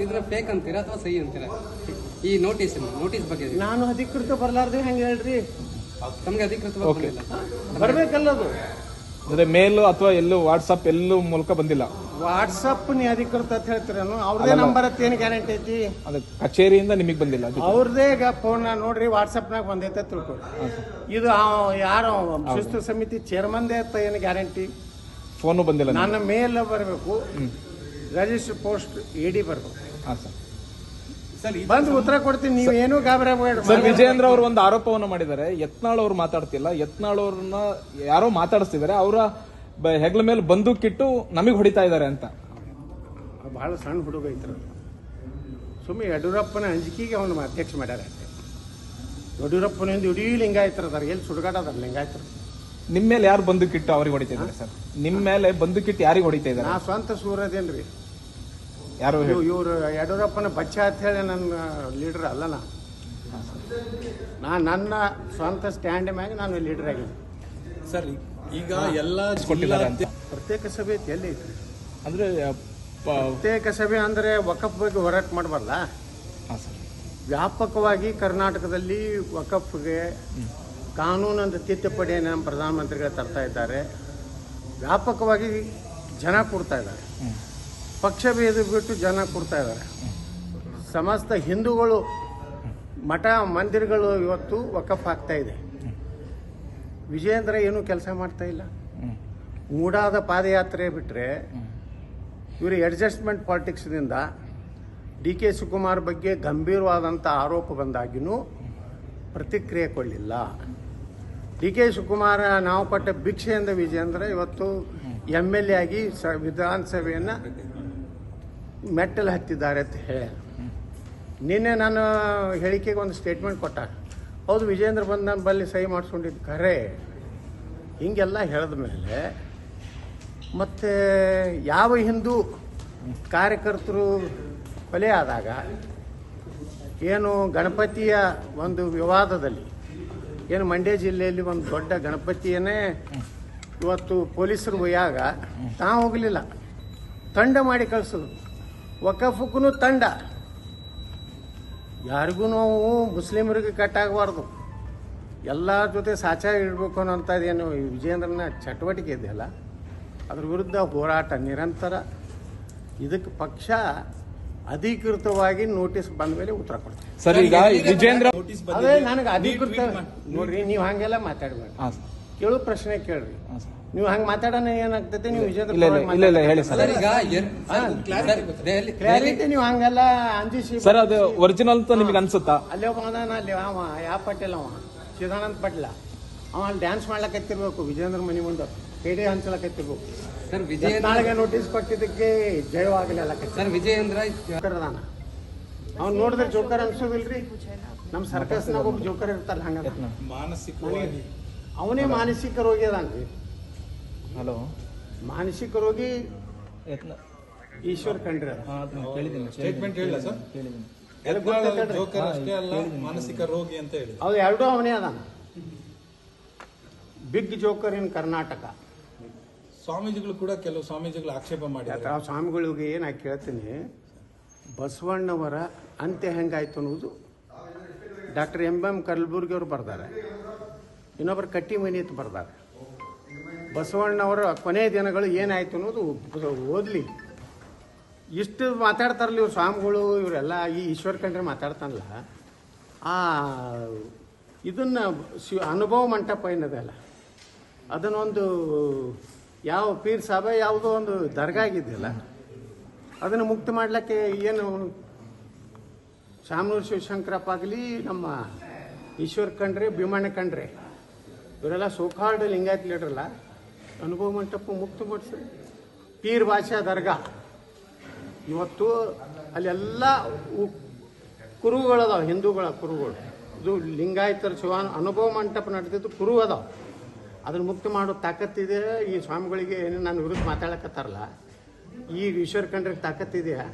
ಇದ್ರ ಫೇಕ್ ಅಂತೀರಾ ಅಥವಾ ಸಹಿ ಅಂತೀರಾ? ಈ ನೋಟಿಸ್ ನೋಟಿಸ್ ಬಗ್ಗೆ ನಾನು ಅಧಿಕೃತ ಬರ್ಲಾರ್ದೆ ಹೆಂಗೆ ಹೇಳ್ರಿ? ತಮ್ಗೆ ಅಧಿಕೃತ ಬರ್ಬೇಕಲ್ಲ ಅದು ಅಂದ್ರೆ ಮೇಲ್ ಅಥವಾ ಎಲ್ಲೂ ವಾಟ್ಸಪ್ ಎಲ್ಲೂ ಮೂಲಕ ಬಂದಿಲ್ಲ. ವಾಟ್ಸಪ್ ನೀ ಅಧಿಕೃತ ಅಂತ ಹೇಳ್ತೀರೇನು ಅವ್ರದೇ ನಂಬರ್ ಅಂತ ಏನು ಗ್ಯಾರಂಟಿ ಐತಿ? ಅದು ಕಚೇರಿಯಿಂದ ನಿಮಗೆ ಬಂದಿಲ್ಲ ಅವ್ರದೇ ಫೋನ್ ನೋಡ್ರಿ ವಾಟ್ಸಪ್ನಾಗ ಬಂದೈತೆ ತಿಳ್ಕೊಳ್ಳಿ ಇದು ಯಾರು ಶಿಸ್ತು ಸಮಿತಿ ಚೇರ್ಮನ್ದೇ ಅಂತ ಏನು ಗ್ಯಾರಂಟಿ ಫೋನು ಬಂದಿಲ್ಲ ನಾನು ನನ್ನ ಮೇಲ್ ಬರಬೇಕು. ರಿಜಿಸ್ಟರ್ ಪೋಸ್ಟ್ ಎಡಿ ಬರ್ಬೇಕು. ಹಾ ಸರ್. ಬಂದು ಉತ್ತರ ಕೊಡ್ತೀನಿ ನೀವು ಏನು ಗಾಬರಿ ಸರ್ ವಿಜಯೇಂದ್ರ ಅವರು ಒಂದು ಆರೋಪವನ್ನು ಮಾಡಿದ್ದಾರೆ. ಯತ್ನಾಳ್ ಅವರು ಮಾತಾಡ್ತಿಲ್ಲ. ಯತ್ನಾಳ್ ಅವ್ರನ್ನ ಯಾರೋ ಮಾತಾಡಿಸ್ತಿದ್ದಾರೆ. ಅವರ ಹೆಗ್ಲ ಮೇಲೆ ಬಂದೂಕಿಟ್ಟು ನಮಗೆ ಹೊಡಿತಾ ಇದ್ದಾರೆ ಅಂತ. ಬಹಳ ಸಣ್ಣ ಹುಡುಗ ಐತ್ರ ಸುಮ್ಮನೆ ಯಡಿಯೂರಪ್ಪನ ಅಂಜಿಕೆಗೆ ಅವನು ಅಧ್ಯಕ್ಷ ಮಾಡ್ಯಾರ. ಯಡಿಯೂರಪ್ಪನಿಂದ ಇಡೀ ಲಿಂಗಾಯತರ ಸರ್ ಎಲ್ಲಿ ಸುಡುಗಾಟ ಅದಾರ ಲಿಂಗಾಯತರು ನಿಮ್ಮ ಮೇಲೆ ಯಾರು ಬಂದೂಕಿಟ್ಟು ಅವ್ರಿಗೆ ಹೊಡಿತಾ ಇದ್ದಾರೆ ಸರ್? ನಿಮ್ಮ ಮೇಲೆ ಬಂದೂಕಿಟ್ಟು ಯಾರಿಗೆ ಹೊಡಿತಾ ಇದ್ದಾರೆ? ನಾ ಸ್ವಂತ ಸೂರದೇನ್ರಿ. ಯಾರು ಹೇಳಿ. ಇವರು ಯಡಿಯೂರಪ್ಪನ ಬಚ್ಚ ಅಂತ ಹೇಳಿ ನನ್ನ ಲೀಡರ್ ಅಲ್ಲ ನಾ ನಾ ನನ್ನ ಸ್ವಂತ ಸ್ಟ್ಯಾಂಡ್ ಮ್ಯಾಗ ನಾನು ಲೀಡರ್ ಆಗಿದ್ದೆ ಸರ್ ಈಗ ಎಲ್ಲ ಕೊಟ್ಟಿದ್ದಾರೆ ಅಂತ. ಪ್ರತ್ಯೇಕ ಸಭೆ ಐತಿ ಎಲ್ಲಿ ಅಂದ್ರೆ ಪ್ರತ್ಯೇಕ ಸಭೆ ಅಂದರೆ ವಕಫ್ ಬಗ್ಗೆ ಹೋರಾಟ ಮಾಡಬಾರ್ದ? ಹಾ ಸರ್. ವ್ಯಾಪಕವಾಗಿ ಕರ್ನಾಟಕದಲ್ಲಿ ವಕಫ್ಗೆ ಕಾನೂನಂತ ತಿದ್ದುಪಡಿಯನ್ನು ನಮ್ಮ ಪ್ರಧಾನಮಂತ್ರಿಗಳು ತರ್ತಾ ಇದ್ದಾರೆ. ವ್ಯಾಪಕವಾಗಿ ಜನ ಕೊಡ್ತಾ ಇದ್ದಾರೆ. ಪಕ್ಷ ಭೇದ ಬಿಟ್ಟು ಜನ ಕೊಡ್ತಾ ಇದ್ದಾರೆ. ಸಮಸ್ತ ಹಿಂದೂಗಳು, ಮಠ ಮಂದಿರಗಳು ಇವತ್ತು ವಕಫ್ ಆಗ್ತಾ ಇದೆ. ವಿಜಯೇಂದ್ರ ಏನು ಕೆಲಸ ಮಾಡ್ತಾ ಇಲ್ಲ. ಮೂಡಾದ ಪಾದಯಾತ್ರೆ ಬಿಟ್ಟರೆ ಇವರು ಅಡ್ಜಸ್ಟ್ಮೆಂಟ್ ಪಾಲಿಟಿಕ್ಸ್ನಿಂದ ಡಿ ಕೆ ಶಿವಕುಮಾರ್ ಬಗ್ಗೆ ಗಂಭೀರವಾದಂಥ ಆರೋಪ ಬಂದಾಗಿನೂ ಪ್ರತಿಕ್ರಿಯೆ ಕೊಡಲಿಲ್ಲ. ಡಿ ಕೆ ಶಿವಕುಮಾರ ನಾವು ಕೊಟ್ಟ ಭಿಕ್ಷೆಯಿಂದ ವಿಜೇಂದ್ರ ಇವತ್ತು ಎಂ ಎಲ್ ಎ ಆಗಿ ಸ ವಿಧಾನಸಭೆಯನ್ನು ಮೆಟ್ಟಲು ಹತ್ತಿದ್ದಾರೆ ಅಂತ ಹೇಳಿ. ನಿನ್ನೆ ನಾನು ಹೇಳಿಕೆಗೆ ಒಂದು ಸ್ಟೇಟ್ಮೆಂಟ್ ಕೊಟ್ಟ. ಹೌದು ವಿಜೇಂದ್ರ ಬಂದು ನಾನು ಬಲ್ಲಿ ಸಹಿ ಮಾಡಿಸ್ಕೊಂಡಿದ್ದು ಖರೆ ಹಿಂಗೆಲ್ಲ ಹೇಳಿದ ಮೇಲೆ ಮತ್ತು ಯಾವ ಹಿಂದೂ ಕಾರ್ಯಕರ್ತರು ಕೊಲೆ ಆದಾಗ ಏನು ಗಣಪತಿಯ ಒಂದು ವಿವಾದದಲ್ಲಿ, ಏನು ಮಂಡ್ಯ ಜಿಲ್ಲೆಯಲ್ಲಿ ಒಂದು ದೊಡ್ಡ ಗಣಪತಿಯನ್ನೇ ಇವತ್ತು ಪೊಲೀಸರು ಒಯ್ಯಾಗ ತಾ ಹೋಗಲಿಲ್ಲ. ತಂಡ ಮಾಡಿ ಕಳಿಸೋದು. ವಕಫಕ್ಕೂ ತಂಡ. ಯಾರಿಗೂ ನಾವು ಮುಸ್ಲಿಮರಿಗೆ ಕಟ್ಟಾಗಬಾರ್ದು. ಎಲ್ಲರ ಜೊತೆ ಸಾಚ ಇಡಬೇಕು ಅನ್ನೋಂಥದ್ದೇನು ಈ ವಿಜೇಂದ್ರನ ಚಟುವಟಿಕೆ ಇದೆಯಲ್ಲ? ಅದ್ರ ವಿರುದ್ಧ ಹೋರಾಟ ನಿರಂತರ. ಇದಕ್ಕೆ ಪಕ್ಷ ಅಧಿಕೃತವಾಗಿ ನೋಟಿಸ್ ಬಂದ ಮೇಲೆ ಉತ್ತರ ಕೊಡ್ತೀವಿ. ಸರಿ ಈಗ ವಿಜೇಂದ್ರ ಅದೇ ನನಗೆ ಅಧಿಕೃತ ನೋಡ್ರಿ ನೀವು ಹಂಗೆಲ್ಲ ಮಾತಾಡ್ಬೇಡಿ. ಕೇಳೋ ಪ್ರಶ್ನೆ ಕೇಳ್ರಿ. ನೀವು ಹಂಗ ಮಾತಾಡೋಣ ಏನಾಗ್ತೈತೆ? ನೀವು ಇಲ್ಲ ಹೇಳಿ ಸರ್. ಕ್ಲಾರಿಟಿ ನೀವು ಹಂಗಲ್ಲ ಅಂಜಿಸಿ ಸರ್ ಅದು ಒರಿಜಿನಲ್ ಅಂತ ನಿಮಗೆ ಅನ್ಸುತ್ತಾ? ಅಲ್ಲೇ ಒಬ್ಬ ಅಲ್ಲಿ ಅವ ಯಾವ ಪಟೇಲ್ ಅವ ಚಿದಾನಂದ ಪಟ್ಲ. ಅವ ಅಲ್ಲಿ ಡ್ಯಾನ್ಸ್ ಮಾಡ್ಲಕತ್ತಿರ್ಬೇಕು ವಿಜೇಂದ್ರ ಮನಿ ಮುಂದೆ. ಕೇಡಿ ಹಂಚಲಕತ್ತಿರ್ಬೇಕು. ಸರ್ ವಿಜಯ ನಾಳೆಗೆ ನೋಟಿಸ್ ಕೊಟ್ಟಿದ್ದಕ್ಕೆ ಜಯವಾಗಲಿಲ್ಲ ಸರ್ ವಿಜಯೇಂದ್ರ ಜೋಕರ್ ಅದಾನ. ಅವ್ನು ನೋಡಿದ್ರೆ ಜೋಕರ್ ಅನ್ಸೋದಿಲ್ರಿ. ನಮ್ಮ ಸರ್ಕಸ್ನಾಗ ಒಬ್ಬ ಜೋಕರ್ ಇರ್ತಾರಲ್ಲ ಹಂಗ ಮಾನಸಿಕವಾಗಿ ಅವನೇ ಮಾನಸಿಕ ರೋಗಿ ಅದಾನ್ರಿ ಹಲೋ. ಮಾನಸಿಕ ರೋಗಿ ಈಶ್ವರ್ ಖಂಡ್ರೆ. ಸ್ಟೇಟ್ಮೆಂಟ್ ಹೇಳಿಲ್ಲ ಸರ್? ಎಲ್ಲ ಗೊತ್ತೈತಲ್ರಿ? ಜೋಕರ್ ಅಷ್ಟೇ ಅಲ್ಲ ಮಾನಸಿಕ ರೋಗಿ ಅಂತ ಹೇಳಿ. ಅದು ಎರಡೂ ಅವನೇ ಅದಾನ. Big joker in Karnataka. ಸ್ವಾಮೀಜಿಗಳು ಕೂಡ ಕೆಲವು ಸ್ವಾಮೀಜಿಗಳು ಆಕ್ಷೇಪ ಮಾಡಿದ್ದಾರೆ. ಆ ಸ್ವಾಮಿಗಳಿಗೆ ನಾ ಕೇಳ್ತೀನಿ ಬಸವಣ್ಣವರ ಅಂತ್ಯ ಹೆಂಗಾಯ್ತು ಅನ್ನೋದು ಡಾಕ್ಟರ್ ಎಂ ಎಂ ಕಲ್ಬುರ್ಗಿ ಅವರು ಬರ್ತಾರೆ ಇನ್ನೊಬ್ಬರು ಕಟ್ಟಿ ಮನಿ ಅಂತ ಬರ್ತಾರೆ ಬಸವಣ್ಣವರ ಕೊನೆ ದಿನಗಳು ಏನಾಯ್ತು ಅನ್ನೋದು ಓದಲಿ ಇಷ್ಟು ಮಾತಾಡ್ತಾರಲ್ಲ ಇವ್ರು ಸ್ವಾಮಿಗಳು, ಇವರೆಲ್ಲ ಈ ಈಶ್ವರ ಕಂಡ್ರೆ ಮಾತಾಡ್ತಾನಲ್ಲ. ಆ, ಇದನ್ನ ಅನುಭವ ಮಂಟಪ ಏನದಲ್ಲ ಅದನ್ನೊಂದು ಯಾವ ಪೀರ್ ಸಾಬ ಯಾವುದೋ ಒಂದು ದರ್ಗಾ ಆಗಿದೆಯಲ್ಲ ಅದನ್ನು ಮುಕ್ತ ಮಾಡ್ಲಿಕ್ಕೆ ಏನು ಶಾಮನೂರು ಶಿವಶಂಕರಪ್ಪ ಆಗಲಿ ನಮ್ಮ ಈಶ್ವರ್ ಕಂಡ್ರೆ, ಭೀಮಣ್ಣ ಕಂಡ್ರೆ ಇವರೆಲ್ಲ ಸೋಕಾರ್ಡ್ ಲಿಂಗಾಯತ್ ಲೀಡ್ರಲ್ಲ. ಅನುಭವ ಮಂಟಪ ಮುಕ್ತ ಮಾಡಿಸ್ರಿ ಪೀರ್ ಭಾಷಾ ದರ್ಗಾ. ಇವತ್ತು ಅಲ್ಲೆಲ್ಲ ಕುರುಗಳದಾವ, ಹಿಂದೂಗಳ ಕುರುಗಳು. ಇದು ಲಿಂಗಾಯತರ ಶಿವಾನ ಅನುಭವ ಮಂಟಪ ನಡೆದಿದ್ದು ಕುರು ಅದಾವ ಅದನ್ನು ಮುಕ್ತ ಮಾಡೋ ತಾಕತ್ತಿದೆ. ಈ ಸ್ವಾಮಿಗಳಿಗೆ ಏನು ನಾನು ವಿರುದ್ಧ ಮಾತಾಡಕತ್ತಾರಲ್ಲ. ಈ ಈಶ್ವರ ಕಂಡ್ರಿಗೆ ತಾಕತ್ತಿದೆಯಾ?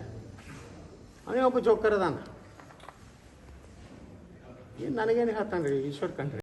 ಅವನೇ ಒಬ್ಬ ಜೋಕರ್ ಅದಾನ. ಏನು ನನಗೇನು ಹೇಳ್ತಾನೆ ರೀ ಈಶ್ವರ ಕಂಡ್ರೆ?